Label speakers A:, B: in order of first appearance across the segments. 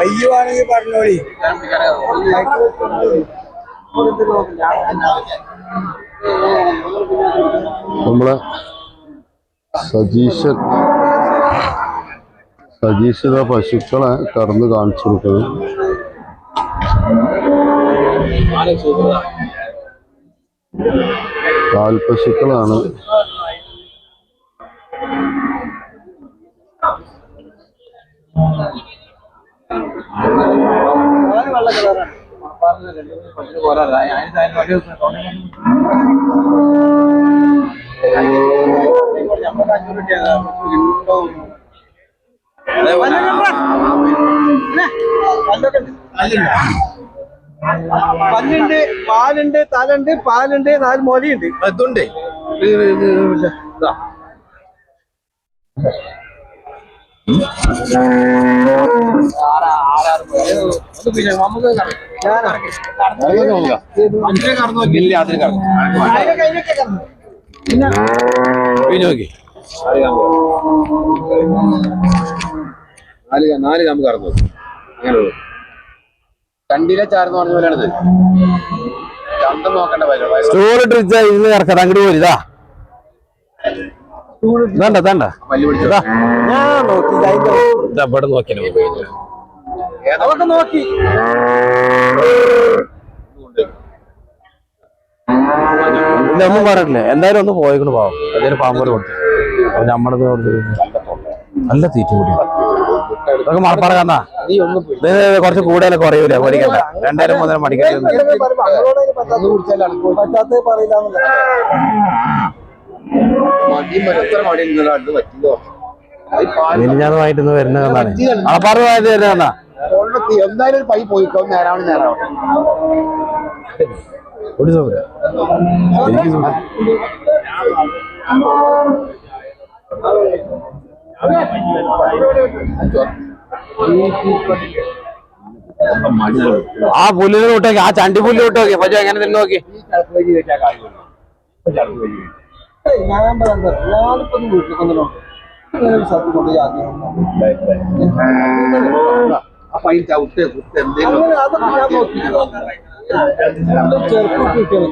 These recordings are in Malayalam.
A: അയ്യുവാണെങ്കിൽ പറഞ്ഞോളി.
B: നമ്മളെ സജീഷൻ സജീഷിത പശുക്കളെ കറന്ന് കാണിച്ചു കൊടുക്കുന്നത് പാൽ പശുക്കളാണ്
A: പല്ലുണ്ട്. പാലുണ്ട് തലുണ്ട് പാലുണ്ട് നാല് മോലിയുണ്ട്.
C: അതുണ്ട് ഇല്ല അതിന് കറങ്ങും നോക്കി നാല് നമുക്ക് കറന്നു അങ്ങനെയുള്ളൂ കണ്ടിലെ ചാർന്ന് പറഞ്ഞ പോലെയാണിത് ചന്തം നോക്കണ്ട
B: ഇട്ടിച്ച ഇന്ന് കറക്കാം അങ്ങോട്ട് പോരി ഇതാ വേണ്ട വേണ്ട.
A: ഞാൻ നോക്കി അതൊക്കെ നോക്കി.
B: ഒന്നും പറഞ്ഞിട്ടില്ല. എന്തായാലും ഒന്ന് പോയിക്കൊണ്ട് പോവാം. അതേ പാമ്പോട് കൊടുത്തു. അപ്പൊ നമ്മുടെ നല്ല തീറ്റ കൂടി. ഇതൊക്കെ മറപ്പാറ കന്നാ കുറച്ച് കൂടുതൽ കുറയൂല പഠിക്കണ്ട രണ്ടായിരം മൂന്നരം
A: പറയില്ല
C: മടി എത്ര മടി ഉണ്ടല്ലോ അടുത്ത് പറ്റില്ലോ
B: മിനിഞ്ഞാന്നുമായിട്ട് ഇന്ന് വരുന്ന കന്നാണ് മണപ്പാറമായിട്ട് വരുന്ന കന്നാ
C: എന്തായാലും പൈ പോയിക്കോ. നേരാണ് നേരാവട്ടെ
B: ഒരു സൗകര്യം. എനിക്ക് സുഖം. ആ പുല്ലിന് വിട്ടോക്കി ആ ചണ്ടി പുല്ല് വിട്ടോക്കി പക്ഷെ എങ്ങനെ തിന്നു നോക്കി?
A: ഞാൻ പറയാം ഞാനിപ്പോ വീട്ടിൽ കൊണ്ടല്ലോ സത്യം കൊണ്ട്
C: ആ പൈ ചവിട്ട് കുത്ത് എന്തേലും
A: അങ്ങനെ അതൊക്കെ ഞാൻ നോക്കി ചെറുപ്പം കിട്ടിയത്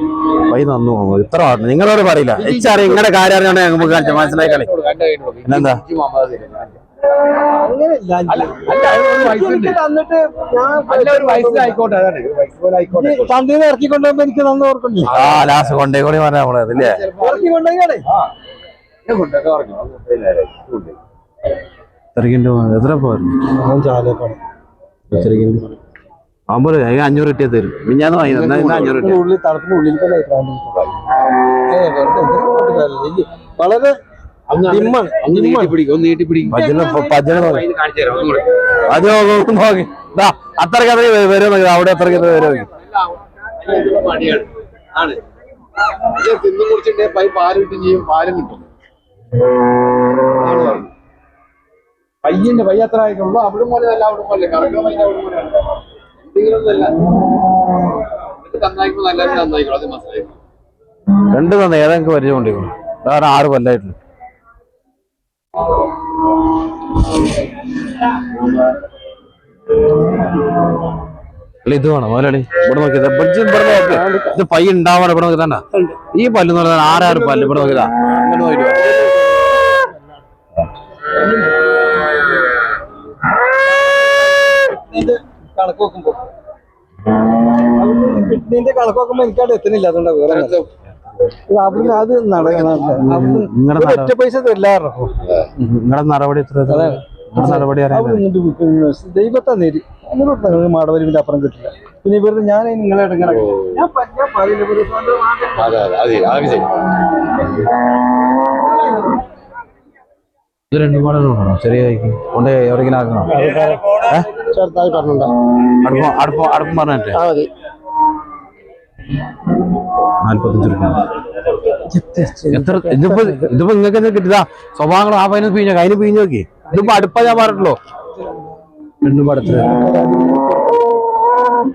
B: വൈ നന്നു പോകും ഇത്ര പാടുന്നു നിങ്ങളോട് പറയില്ല. ഇച്ചറിയ നിങ്ങളുടെ കാര്യം അറിഞ്ഞോണ്ട് നമുക്ക് മനസ്സിലായി കളി പിന്നെന്താ?
A: അങ്ങനെയല്ല. തന്നിട്ട് ഞാൻ ചന്തയിൽ ഇറക്കി കൊണ്ടുപോകുമ്പോ എനിക്ക് തന്നു ഓർക്കണ്ടേ
B: ആ ലാസ്റ്റ് കൊണ്ടേ കൂടി പറഞ്ഞ നമ്മളെ ഇതില്ലേ
A: ഇറക്കി.
C: ഉണ്ട്.
B: എത്രക്കിന്റെ എത്ര പോയിരുന്നു ആകുമ്പോൾ അഞ്ഞൂറ് കിട്ടിയ തരും. മിഞ്ഞാന്ന് വാങ്ങി അഞ്ഞൂറ്
A: വളരെ
C: ഒന്ന് അങ്ങനെ-
A: ഡിമ്മാണ്,
C: ഒന്ന്
A: ഡിമ്മാണ്.
C: നീട്ടി പിടിക്കും ഒന്ന് നീട്ടി പിടിക്കും.
B: പജ്ജന പജ്ജന നോക്കി അത് അത്രയ്ക്ക് വരും അവിടെ അത്രയ്ക്ക് വരും
C: ഇത് തിന്നു കുടിച്ചിട്ടേ പൈ പാൽ കിട്ടും ചെയ്യും പാലും കിട്ടും. അതാണ് പയ്യന്റെ പയ്യ അത്ര ആയിട്ടുള്ളൂ അവിടെ പോലെ അല്ല അവിടെ പോലെ കറക്കം പയ്യ അവിടെ പോലെ എന്തെങ്കിലും ഒന്നല്ല നല്ല നന്നായിക്കോ അത് മനസ്സിലായി.
B: രണ്ട് തന്നെ ഏതാ പരിചയം ഉണ്ടായിരുന്നു കാരണം ആറ് കൊല്ലായിട്ടില്ല അല്ല ഇത് വേണം? മുതലാളി ഇവിടെ നോക്കിയത്. ഇവിടെ നോക്കി. ഇത് പൈ ഉണ്ടാവണം ഇവിടെ നോക്കി തന്നെ ഈ പല്ല് എന്ന് പറഞ്ഞാൽ ആറാറ് പല്ല് ഇവിടെ നോക്കിയതാ. അങ്ങനെ നോക്കി
A: കിഡ്നിന്റെ കണക്ക് നോക്കുമ്പോ. കിഡ്നിന്റെ കണക്ക് നോക്കുമ്പോ എനിക്കവിടെ എത്തുന്നില്ല അതുകൊണ്ടാണ് വേറെ അവിടുന്ന് അത് നടക്കണം ഒറ്റ പൈസ തരില്ലാറോ
B: നിങ്ങളുടെ നടപടി എത്ര നടപടി
A: ദൈവത്തെ നേരി അങ്ങോട്ട് നിങ്ങൾ മാടവലിന്റെ അപ്പുറം കിട്ടില്ല. പിന്നെ ഇവരുടെ ഞാൻ നിങ്ങളെ ഇടങ്ങനെ ഞാൻ ഞാൻ പറയില്ല.
B: ഇത് രണ്ടും കൂടെ കൊണ്ടുപോകണം? ശരിയായിരിക്കും കൊണ്ട് എവിടെയെങ്കിലും ആക്കണം? അടുപ്പം അടുപ്പം അടുപ്പം പറഞ്ഞിട്ട്. നാല്പത്തഞ്ച് രൂപ. എത്ര ഇതിപ്പോ ഇതിപ്പോ നിങ്ങൾക്ക് എന്താ കിട്ടിയതാ? സ്വഭാവങ്ങൾ ആ പതിനൊന്ന് പിഴിഞ്ഞ അതിന് പിഴിഞ്ഞു നോക്കി. ഇതിപ്പോ അടുപ്പ ഞാൻ പറഞ്ഞിട്ടുള്ളൂ. രണ്ടും പടത്തിൽ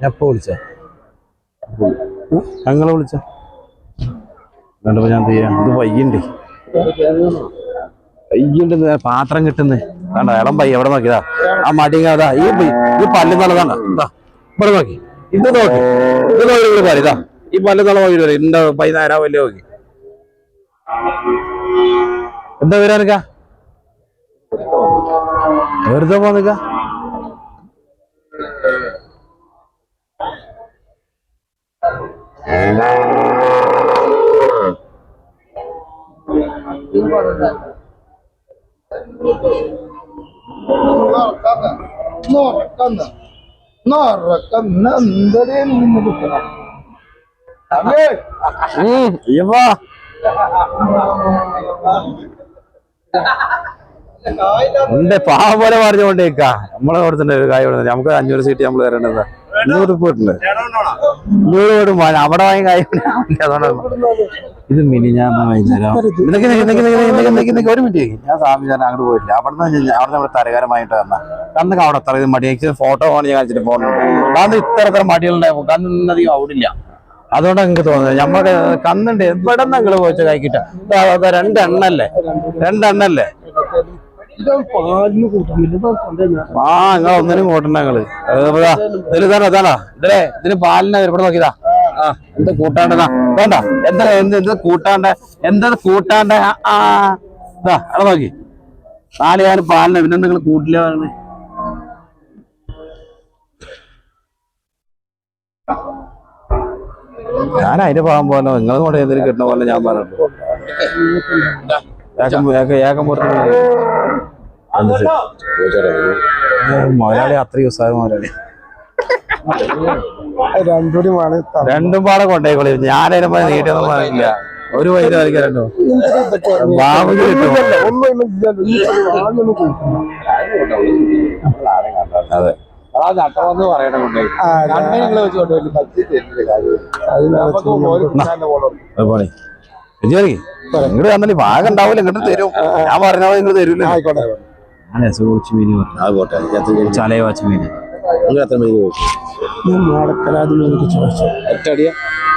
B: എപ്പോ വിളിച്ച ഞങ്ങളെ വിളിച്ച കണ്ടപ്പോ ഞാൻ തീരാ ഇത് വയ്യണ്ട്? വയ്യണ്ട് പാത്രം കിട്ടുന്നേ. കണ്ട ഇളം പയ്യ എവിടെ നോക്കിയതാ? ആ മടിങ്ങ അതാ. ഈ പല്ലും ഈ പല്ല് നല്ലതാണ്. ഇതാ ഇവിടെ നോക്കി. ഇത് നോക്കി. ഇത് നോക്കി നിങ്ങൾ പറ പല്ല് നല്ല നോക്കി. എന്താ നേരാ വലിയ നോക്കി. എന്താ വരാനിക്ക വെറുതെ പോന്നിക്ക ഉം ഉണ്ട് പാവം പോലെ പറഞ്ഞുകൊണ്ടേക്കാ നമ്മളെ കൊടുത്തിട്ടുണ്ട് ഒരു കായ് കൊടുത്തു നമുക്ക് അഞ്ഞൂറ് സീറ്റ് നമ്മൾ തരേണ്ടത്. അഞ്ഞൂറ് പോയിട്ടുണ്ട് അഞ്ഞൂറ് ഇടും. അവിടെ വാങ്ങി കായ് ഇത് ഇത് ഞാൻ വൈകുന്നേരം ഒരു മിനിറ്റ്. ഞാൻ സ്വാമി ഞാൻ അങ്ങോട്ട് പോയില്ല അവിടെ നിന്ന് അവിടെ നമ്മുടെ തരകരമായിട്ട് വന്ന. കന്നൊക്കെ അവിടെ അത്ര ഇത് മടി ഫോട്ടോ ആണ് ഞാൻ കാണിച്ചിട്ട് പോകുന്നുണ്ട് അന്ന് ഇത്ര ഇത്ര മടികളുണ്ടാവും കന്നധികം അവിടെ അതുകൊണ്ടാണ് എനിക്ക് തോന്നുന്നത്. നമ്മുടെ കന്നുണ്ട് എവിടെ നിങ്ങൾ പോയിച്ച കഴിക്കിട്ട രണ്ടെണ്ണല്ലേ? രണ്ടെണ്ണല്ലേ? ആ നിങ്ങൾ ഒന്നിനും കൂട്ടണ്ട നിങ്ങൾ ഇതിൽ ഇതാണ് അതാണോ ഇതിലെ ഇതിന് പാലിനെ ഇവിടെ നോക്കിയതാ. ആ എന്ത് കൂട്ടാണ്ടാ വേണ്ട എന്താ എന്ത് എന്ത് കൂട്ടാണ്ട? എന്താ കൂട്ടാണ്ട? ആ, ഇതാ അവിടെ നോക്കി. നാല് ഞാൻ പാലിനെ പിന്നെ നിങ്ങൾ കൂട്ടില്ല ഞാൻ അതിന്റെ ഭാഗം പോലെ നിങ്ങൾ കൂടെ എന്തെങ്കിലും കിട്ടുന്ന പോലെ ഞാൻ പറഞ്ഞു അത്ര ഏക്കം ഏക്കം പുറത്ത് മുതലാളി അത്രയും ഉത്സാഹം മുതലാളി രണ്ടും പാടെ കൊണ്ടേക്കോളി ഞാനതിനെ പോലെ നീട്ടിയൊന്നും പറഞ്ഞില്ല ഒരു വൈദ്യ കളിക്കാരോ ബാബുജി കിട്ടും അതെ.
C: നട്ടമെന്ന് പറയണ കൊണ്ടേ
B: ഇങ്ങോട്ട് തന്നില്ല ഭാഗം ഉണ്ടാവില്ല ഇങ്ങോട്ട് തരും. ഞാൻ പറഞ്ഞ പോലെ നിങ്ങൾ തരൂല
A: ആയിക്കോട്ടെ
B: അതെ സൂക്ഷിച്ച് മീൻ
C: അത് പോട്ടെ.
B: ചലയ വാച്ച് മീൻ.
C: നിങ്ങൾ എത്ര മണി ചോദിച്ചു
A: ഞാൻ നാടക്കലാദ്യം എനിക്ക് ചോദിച്ചു.
C: ഒറ്റടിയ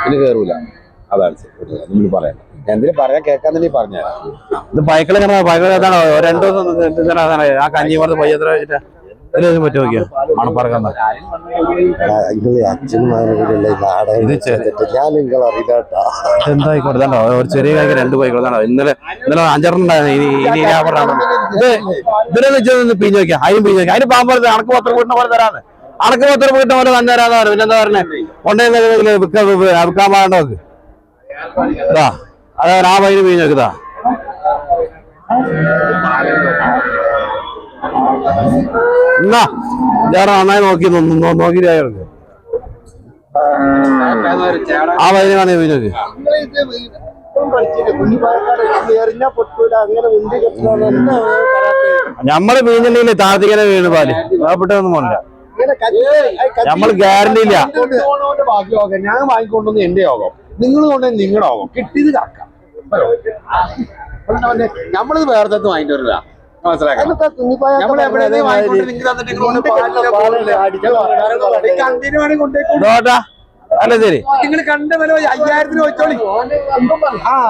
C: പിന്നെ കയറൂല അതാണ് നിങ്ങൾ പറയാം ഞാൻ എന്തിനും പറയാൻ കേൾക്കാൻ തന്നെ പറഞ്ഞ
B: ഇത് ബൈക്കിൽ ഏതാണോ രണ്ടു ആ കഞ്ഞിമറത്ത് പയ്യത്ര വെച്ചിട്ട്? ദിവസം പറ്റി നോക്കിയോ? മണപ്പറക്കുന്ന
C: ഞാൻ നിങ്ങൾ അറിയില്ലാട്ടാ.
B: എന്തായിക്കോട്ടെ ഇതാണ്ടോ ഒരു ചെറിയ കായ്ക്ക് രണ്ട് ബൈക്കുകൾ ഇതാണ്ടോ ഇന്നലെ ഇന്നലെ അഞ്ചെണ്ണം ഉണ്ടായിരുന്നു ഇനി ഇനി ഞാൻ പറഞ്ഞാണ് ഇത് ഇതിനെ വെച്ച് പിഞ്ഞു നോക്കിയാ. അതിന് പിഞ്ഞു നോക്കിയാ. അതിന് പാമ്പ് അണക്ക് പത്ര വീട്ടിന് പോലെ തരാന്ന്. അണക്ക് പത്ര വീട്ടിന് പോലെ തന്നെ തരാന്ന് പറഞ്ഞു. പിന്നെന്താ പറഞ്ഞേ? കൊണ്ടേ വിൽക്കാൻ ഇതാ. അതാ ആ വൈന് പിഞ്ഞു നോക്കിതാ എന്നാ ഞാൻ നന്നായി നോക്കി നോക്കി അയാൾക്ക് ആ വൈന് കാണി പിഞ്ഞു നോക്ക്
A: എറിഞ്ഞാ പൊട്ടൂല അങ്ങനെ മുന്തി കെട്ടണം എന്താ പറയാത്തെ
B: നമ്മൾ മീനില്ലേ താഴ്ത്തിക്കനെ വീണ് പാൽ. പാവപ്പെട്ടൊന്നും പോണില്ല. നമ്മൾ ഗ്യാരണ്ടി ഇല്ല.
C: ഞാൻ വാങ്ങിക്കൊണ്ടുവന്ന് എന്റെ യോഗം നിങ്ങൾ കൊണ്ടുവന്ന് നിങ്ങളുടെ യോഗം കിട്ടിയത് കറക്കാം നമ്മളിത് വേറെ തന്നെ വാങ്ങിട്ട് വരില്ല മനസ്സിലാക്കാം
B: അല്ല ശരി.
C: നിങ്ങൾ കണ്ട വില അയ്യായിരത്തിന് വെച്ചോളി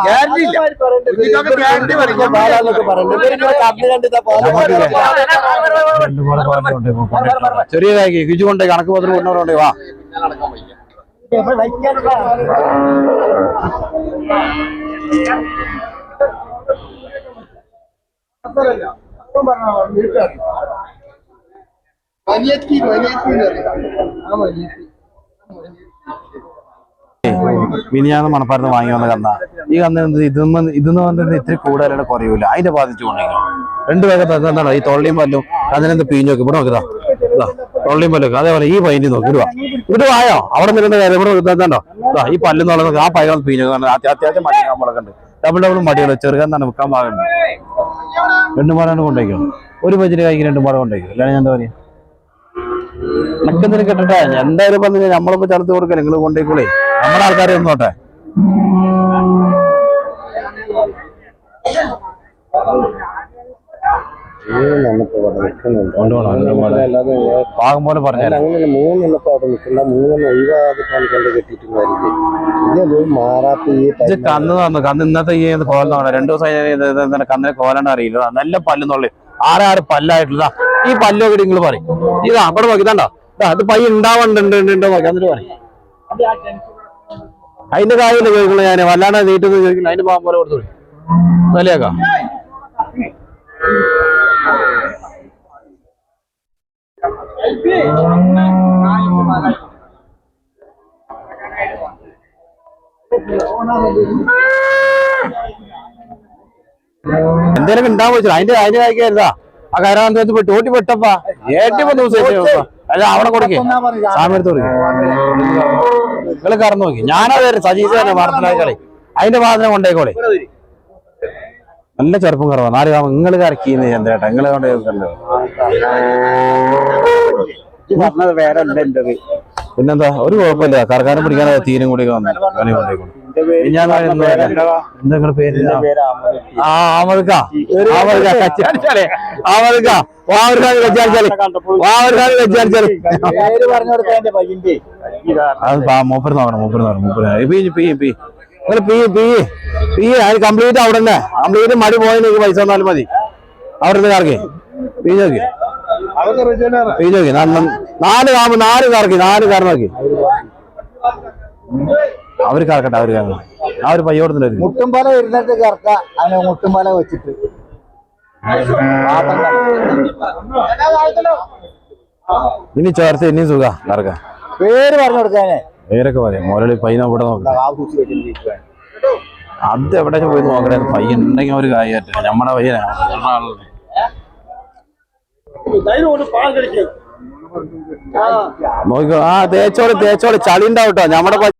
C: ഗ്യാരണ്ടി ഇല്ല. ഇതിനൊക്കെ ഗ്യാരണ്ടി പറയും
B: ചെറിയ കായ്ക്ക് കിജു കൊണ്ടേ കണക്ക് പത്രം കൊണ്ടുകൊണ്ടേ വാ.
C: വലിയത്തി വലിയത്തി
B: മിനിഞ്ഞാന്ന് മണപ്പാരത്ത് വാങ്ങി വന്ന കന്ന. ഈ കന്ന ഇതൊന്നും ഇതെന്ന് പറഞ്ഞത് ഇത്തിരി കൂടുതലാണ് കുറയൂല. അതിന്റെ ബാധിച്ചു കൊണ്ടെങ്കിൽ രണ്ട് പേരെ എന്താണ് ഈ തൊള്ളിയും പല്ലും അതിനെന്ത് പിഞ്ഞു നോക്കി ഇവിടെ നോക്കിതാ തൊള്ളിയും പല്ലും അതേപോലെ ഈ പൈന്റ് നോക്കി. ഇടുവാ. ഇവിടെ വായോ? അവിടെ നിന്ന് കാര്യം ഇവിടെ ഇതാ ഈ പല്ലും നോക്കി ആ പൈകൾ പിഞ്ഞു അത്യാവശ്യം മടിയാൻ മുളകുണ്ട് ഡബിൾ ഡബിൾ മടികൾ ചെറുകന്നാണ് വിൽക്കാൻ പാകുണ്ട് രണ്ടു പാടാണ് കൊണ്ടുപോയിക്കോ ഒരു ബജറ്റ് കഴിക്കും രണ്ടു പാടം കൊണ്ടേക്കും അല്ലാതെ ഞാൻ എന്താ പറയാ? നിനക്കെന്തിനും കിട്ടട്ടെ. എന്തായാലും പറഞ്ഞു നമ്മളിപ്പോ ചേർത്ത് കൊടുക്കാം നിങ്ങൾ കൊണ്ടേക്കൂളേ നമ്മുടെ ആൾക്കാരെ ഒന്നോട്ടെ. പാകം പോലെ
C: പറഞ്ഞു അവിടെ നിൽക്കണ്ട. മൂന്നെണ്ണം ഒഴിവാദിക്കാൻ കൊണ്ട് കെട്ടിയിട്ടും കാര്യമില്ല ഇതല്ലേ മാറാത്ത ഈ
B: ഇത് കന്ന് തന്നു. കന്ന് ഇന്നത്തെ ഈ കോലാണ് രണ്ടു ദിവസം കന്നിനെ കോലാണ് അറിയില്ല. നല്ല പല്ലുന്നുള്ളു. ആരാറ് പല്ലായിട്ടുള്ളതാ ഈ പല്ലൊക്കെ നിങ്ങൾ പറയും. ഇതാ അവിടെ നോക്കി. ഇതാണ്ടോ? ഇതാ ഇത് പയ്യ ഉണ്ടാവണ്ടോ ഉണ്ട് ഉണ്ട് ഉണ്ടോ നോക്കി. എന്നിട്ട് പറയും. അതിന്റെ കാര്യമില്ല ചോദിക്കണേ ഞാൻ വല്ലാണ്ട് നീട്ടുന്നത് ചോദിക്കില്ല. അതിന്റെ പാമ്പ് പോലെ കൊടുത്തു വിലയാക്കാം എന്തേലും ഉണ്ടാവും അതിന്റെ അതിന്റെ കായ്ക്കായിരുന്നാ ആ കയറാൻ പോയി ഓട്ടി പെട്ടപ്പാ. ഏറ്റവും ദിവസം അല്ല അവിടെ കൊടുക്കേ. സാമെടുത്ത് കൊടുക്കേ. നിങ്ങൾ കറന്നു നോക്കി. ഞാനത് സജീസ് തന്നെ വാർത്തലായി കളി. അതിന്റെ വാദന കൊണ്ടേക്കോളെ. നല്ല ചെറുപ്പം കുറവാ നാല് നിങ്ങൾ കറക്കിന്ന് ചന്ദ്രേട്ടാ. നിങ്ങൾ കൊണ്ടേ കണ്ടോ
A: പറഞ്ഞത് വേറെ അല്ല എന്റെ
B: പിന്നെന്താ? ഒരു കുഴപ്പമില്ല. കറക്കാനും പിടിക്കാൻ തീരും കൂടി ഞാൻ എന്താ? പേര്? ആ ആമതുക്ക ആമതുക്ക കച്ചാടിച്ചാലേ ആമതുക്ക വാവൂർഖാൻ കച്ചാടിച്ചാലേ വാവൂർഖാൻ കച്ചാടിച്ചാലേ
A: പേര് പറഞ്ഞു കൊടുക്കാൻ എന്റെ പയ്യന്റെ.
B: അത് പാ- മൂപ്പര് നോക്കണം മൂപ്പര് നോക്കണം മൂപ്പര് പി പി പി. നിങ്ങൾ പി പി പി അത് കംപ്ലീറ്റ് അവിടെ തന്നെ കംപ്ലീറ്റ് മടി പോയാൽ പൈസ തന്നാലും മതി. അവിടെ നിന്ന് കറക്കി പി. നോക്കി
C: അതൊക്കെ റിജനറാ
B: പി നാല് നാല് കറക്കി നാല് കാരണമാക്കി അവർ കറക്കട്ടെ അവർ കാരണം ആ ഒരു പയ്യോടത്തിന്റെ ഒരു
A: മുട്ടുംപാല വരുന്നത് കറക്ക. അങ്ങനെ മുട്ടുംപാല വെച്ചിട്ട്.
B: ഇനി ചേർത്ത് ഇനിയും സുഖ കറക്ക.
A: പേര് പറഞ്ഞു കൊടുക്കാനേ
B: പേരൊക്കെ പറയാം മുരളി പയ്യനെ ഇവിടെ നോക്കാം. അത് എവിടെ പോയി നോക്കണേ പയ്യൻ ഉണ്ടെങ്കിൽ ഒരു കാര്യമായിട്ട് നമ്മുടെ പയ്യനാ. നോക്കിക്കോ ആ. തേച്ചോളി തേച്ചോളി ചളി ഉണ്ടാവും കേട്ടോ നമ്മുടെ